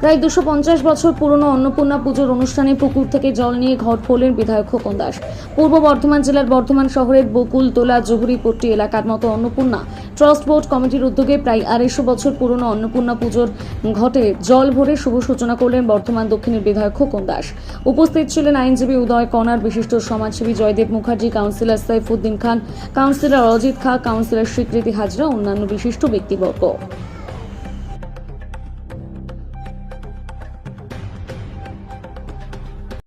প্রায় দুশো পঞ্চাশ বছর পুরনো অন্নপূর্ণা পুজোর অনুষ্ঠানে পুকুর থেকে জল নিয়ে ঘট খোলেন বিধায়ক খোকন দাস। পূর্ব বর্ধমান জেলার বর্ধমান শহরের বকুলতলা জহুরিপট্টি এলাকার মতো অন্নপূর্ণা ট্রাস্ট বোর্ড কমিটির উদ্যোগে প্রায় আড়াইশো বছর পুরনো অন্নপূর্ণা পুজোর ঘটে জল ভরে শুভ সূচনা করলেন বর্ধমান দক্ষিণের বিধায়ক খোকন দাস। উপস্থিত ছিলেন আইনজীবী উদয় কনার বিশিষ্ট সমাজসেবী Joydev Mukherjee, councillor Saifuddin Khan, councillor Ajit Khan, councillor Swikriti Hazra, অন্যান্য বিশিষ্ট ব্যক্তিবর্গ।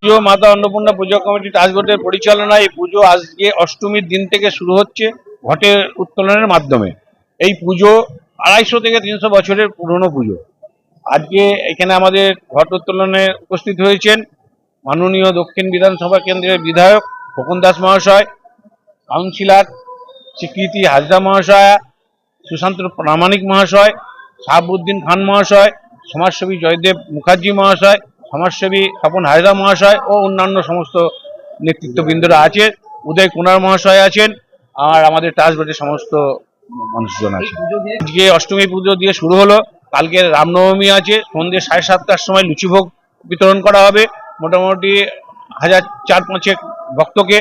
পুজো, মাতা অন্নপূর্ণা পুজো কমিটি টাস্কবোর্ডের পরিচালনায় এই পুজো আজকে অষ্টমীর দিন থেকে শুরু হচ্ছে ঘটের উত্তোলনের মাধ্যমে। এই পুজো আড়াইশো থেকে তিনশো বছরের পুরনো পুজো। আজকে এখানে আমাদের ঘট উত্তোলনে উপস্থিত হয়েছেন মাননীয় দক্ষিণ বিধানসভা কেন্দ্রের বিধায়ক খোকন দাস মহাশয়, কাউন্সিলর স্বীকৃতি হাজরা মহাশয়া, সুশান্ত প্রামাণিক মহাশয়, শাহাবুদ্দিন খান মহাশয়, সমাজসেবী জয়দেব মুখার্জি মহাশয় সমাজসেবী স্বপন হায়দা মহাশয় ও অন্যান্য সমস্ত নেতৃত্ববৃন্দরা আছে উদয় কুনার মহাশয় আছেন, আর আমাদের টাসবোর্ডের সমস্ত মানুষজন আছে আজকে অষ্টমী পুজো দিয়ে শুরু হলো, কালকে রামনবমী আছে সন্ধ্যে সাড়ে সাতটার সময় লুচিভোগ বিতরণ করা হবে, মোটামুটি হাজার চার পাঁচেক ভক্তকে।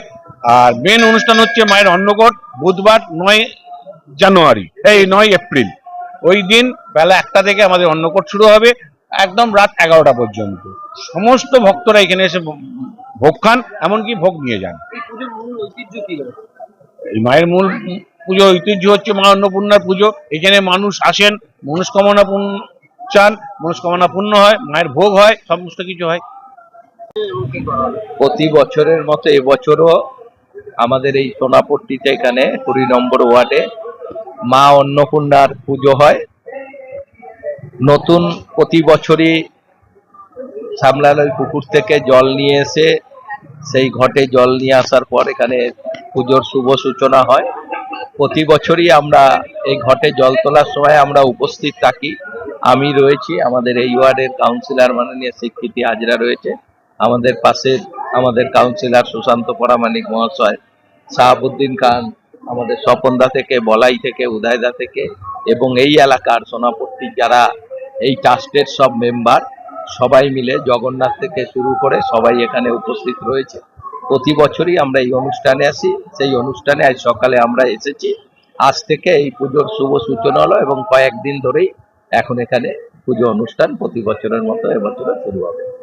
আর মেন অনুষ্ঠান হচ্ছে মায়ের অন্নকট, বুধবার নয় জানুয়ারি, এই নয় এপ্রিল। ওই দিন বেলা একটা থেকে আমাদের অন্নকট শুরু হবে একদম রাত এগারোটা পর্যন্ত। সমস্ত ভক্তরা এখানে এসে ভোগ খান এমনকি ভোগ নিয়ে যান। এই মায়ের মূল পুজো ঐতিহ্য হচ্ছে মা অন্নপূর্ণার পুজো। এখানে মানুষ আসেন মনস্কামনা পূর্ণ চান মনস্কামনা পূর্ণ হয় মায়ের ভোগ হয় সমস্ত কিছু হয়। প্রতি বছরের মতো এবছরও আমাদের এই সোনাপট্টিতে এখানে কুড়ি নম্বর ওয়ার্ডে মা অন্নপূর্ণার পুজো হয়। নতুন প্রতি বছরই সামলালের পুকুর থেকে জল নিয়ে এসে সেই ঘটে জল নিয়ে আসার পর এখানে পুজোর শুভ সূচনা হয়। প্রতি বছরই আমরা এই ঘটে জল তোলার সময় আমরা উপস্থিত থাকি। আমি রয়েছি, আমাদের এই ওয়ার্ডের কাউন্সিলর মাননীয় স্বীকৃতি হাজরা রয়েছে। আমাদের পাশে আমাদের কাউন্সিলর সুশান্ত পরামানিক মহাশয়, শাহাবুদ্দিন খান, আমাদের স্বপনদা থেকে, বলাই থেকে, উদয়দা থেকে এবং এই এলাকার সোনাপট্টি যারা এই ট্রাস্টের সব মেম্বার সবাই মিলে জগন্নাথ থেকে শুরু করে সবাই এখানে উপস্থিত রয়েছে। প্রতি বছরই আমরা এই অনুষ্ঠানে আসি। সেই অনুষ্ঠানে আজ সকালে আমরা এসেছি। আজ থেকে এই পুজোর শুভ সূচনা হলো এবং কয়েকদিন ধরেই এখন এখানে পুজো অনুষ্ঠান প্রতি বছরের মতো এবছরে শুরু হবে।